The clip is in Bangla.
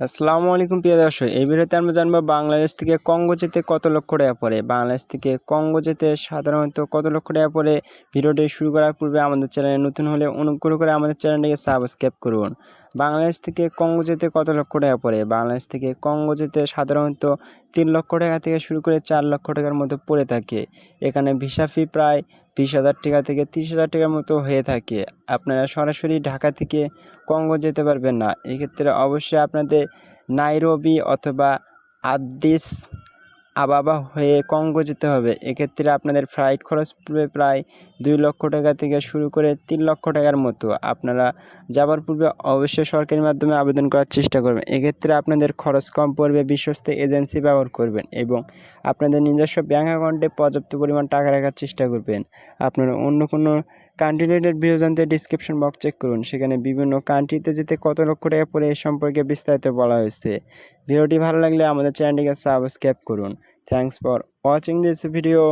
আসসালামু আলাইকুম প্রিয় দর্শক, এই ভিডিওতে আমরা জানব বাংলাদেশ থেকে কঙ্গো যেতে কত লক্ষ টাকা পড়ে। বাংলাদেশ থেকে কঙ্গো যেতে সাধারণত কত লক্ষ টাকা পড়ে? ভিডিওটি শুরু করার পূর্বে আমাদের চ্যানেলে নতুন হলে অনুগ্রহ করে আমাদের চ্যানেলটিকে সাবস্ক্রাইব করুন। বাংলাদেশ থেকে কঙ্গো যেতে কত লক্ষ টাকা পড়ে? বাংলাদেশ থেকে কঙ্গো যেতে সাধারণত তিন লক্ষ টাকা থেকে শুরু করে চার লক্ষ টাকার মতো পড়ে থাকে। এখানে ভিসা ফি প্রায় বিশ হাজার টাকা থেকে তিরিশ হাজার টাকার মতো হয়ে থাকে। আপনারা সরাসরি ঢাকা থেকে কঙ্গো যেতে পারবেন না। এক্ষেত্রে অবশ্যই আপনাদের নাইরোবি অথবা আদিস আবাবা হয়ে কঙ্গো যেতে হবে। এক্ষেত্রে আপনাদের ফ্লাইট খরচ পড়বে প্রায় দুই লক্ষ টাকা থেকে শুরু করে তিন লক্ষ টাকার মতো। আপনারা যাবার পূর্বে অবশ্যই সরকারি মাধ্যমে আবেদন করার চেষ্টা করবেন। এক্ষেত্রে আপনাদের খরচ কম পড়বে, বিশ্বস্ত এজেন্সি ব্যবহার করবেন এবং আপনাদের নিজস্ব ব্যাঙ্ক অ্যাকাউন্টে পর্যাপ্ত পরিমাণ টাকা রাখার চেষ্টা করবেন। আপনারা অন্য কোনো কান্ট্রি রিলেটেড ভিডিও জানতে ডিসক্রিপশন বক্স চেক করুন। সেখানে বিভিন্ন কান্ট্রিতে যেতে কত লক্ষ টাকা পড়ে এ সম্পর্কে বিস্তারিত বলা হয়েছে। ভিডিওটি ভালো লাগলে আমাদের চ্যানেলটিকে সাবস্ক্রাইব করুন। Thanks for watching this video